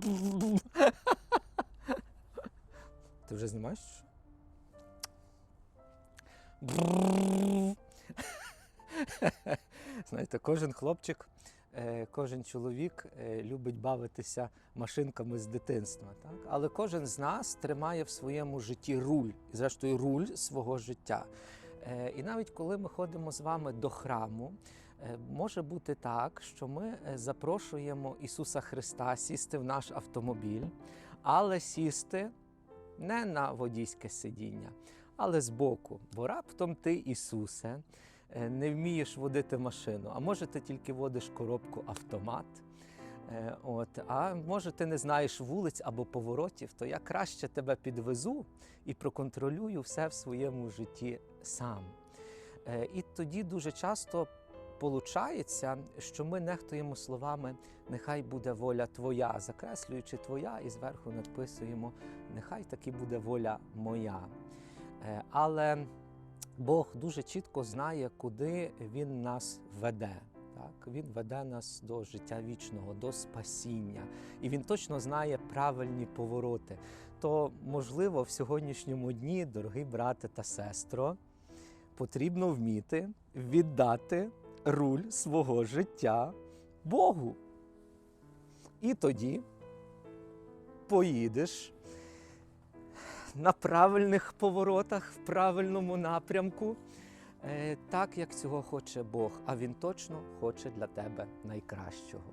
Ти вже знімаєш? Знаєте, кожен хлопчик, е, кожен чоловік е, любить бавитися машинками з дитинства. Так? Але кожен з нас тримає в своєму житті руль, і зрештою руль свого життя. Е, І навіть коли ми ходимо з вами до храму, е, може бути так, що ми е, запрошуємо Ісуса Христа сісти в наш автомобіль, але сісти не на водійське сидіння, але збоку. Бо раптом ти, Ісусе, не вмієш водити машину, а може ти тільки водиш коробку автомат. Е, От, а може, ти не знаєш вулиць або поворотів, то я краще тебе підвезу і проконтролюю все в своєму житті сам. Е, І тоді дуже часто получається, що ми нехтуємо словами Нехай буде воля твоя, закреслюючи твоя, і зверху надписуємо Нехай таки буде воля моя. Е, Але Бог дуже чітко знає, куди Він нас веде. Так, він веде нас до життя вічного, до спасіння, і він точно знає правильні повороти. То, можливо, в сьогоднішньому дні, дорогі брате та сестро, потрібно вміти віддати руль свого життя Богу. І тоді поїдеш на правильних поворотах, в правильному напрямку, так як цього хоче Бог, а Він точно хоче для тебе найкращого.